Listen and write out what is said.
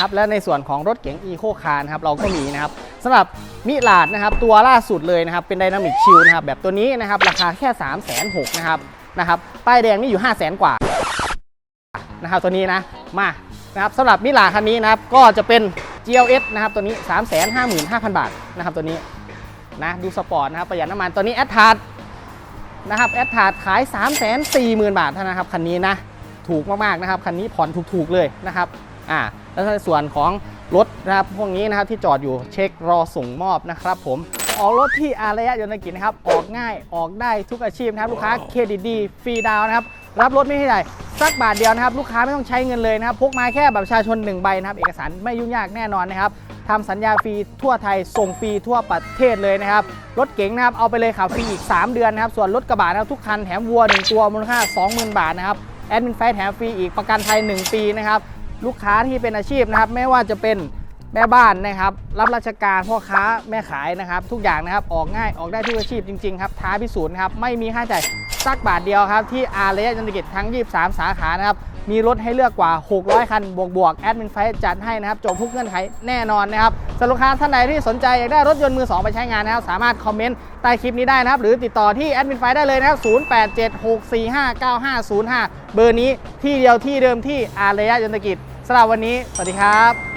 ครับและในส่วนของรถเก๋งอีโคคาร์นะครับเราก็มีนะครับสำหรับมิลาดนะครับตัวล่าสุดเลยนะครับเป็นไดนามิกชิลนะครับแบบตัวนี้นะครับราคาแค่ 3 6 0 0 0นะครับนะครับป้ายแดงนี่อยู่ 5 0 0 0 0 0 กว่านะครับตัวนี้นะมานะครับสำหรับมิลาคันนี้นะครับก็จะเป็น GLS นะครับตัวนี้ 355,000 บาทนะครับตัวนี้นะดูสปอร์ตนะครับประหยัดน้ำมันตัวนี้แอดทาร์นะครับแอดทาร์ขาย 340,000 บาทเท่านั้นครับคันนี้นะ ถูกมากๆนะครับคันนี้ผ่อนถูกๆเลยนะครับอ่าแล้วในส่วนของรถนะครับพวกนี้นะครับที่จอดอยู่เช็ครอส่งมอบนะครับผมออกรถที่อารยะยนต์กิจนะครับออกง่ายออกได้ทุกอาชีพนะครับลูกค้าเครดิตดีฟรีดาวนะครับรับรถไม่ให้ใหญ่สักบาทเดียวนะครับลูกค้าไม่ต้องใช้เงินเลยนะครับพกมาแค่บัตรประชาชน1ใบนะครับเอกสารไม่ยุ่งยากแน่นอนนะครับทำสัญญาฟรีทั่วไทยส่งฟรีทั่วประเทศเลยนะครับรถเก๋งนะครับเอาไปเลยขับฟรีอีก 3 เดือนนะครับส่วนรถกระบะนะครับทุกคันแถมวัวหนึ่งตัวมูลค่า 20,000 บาทนะครับ แอดมินไฟแถมฟรีอีกประกันภัย1 ปีนะครับ ลูกค้าที่เป็นอาชีพนะครับ ไม่ว่าจะเป็นแม่บ้านนะครับ รับราชการพ่อค้าแม่ขายนะครับ ทุกอย่างนะครับออกง่ายออกได้ทุกอาชีพจริงๆครับท้าพิสูจน์นะครับไม่มีค่าใช้จ่ายสักบาทเดียวครับที่อาร์เรยจันทกิจทั้ง 23 สาขานะครับ มีรถให้เลือกกว่า 600 คัน บวกบวกแอดมินไฟจัดให้นะครับ จบทุกเงื่อนไขแน่นอนนะครับสำหรับลูกค้าท่านใดที่สนใจอยากได้รถยนต์มือ 2 ไปใช้งานนะครับ สามารถคอมเมนต์ใต้คลิปนี้ได้นะครับ หรือติดต่อที่แอดมินไฟได้เลยนะครับ 0876459505 เบอร์นี้ที่เดียวที่เดิมที่อารยะยนตกิจสำหรับวันนี้ สวัสดีครับ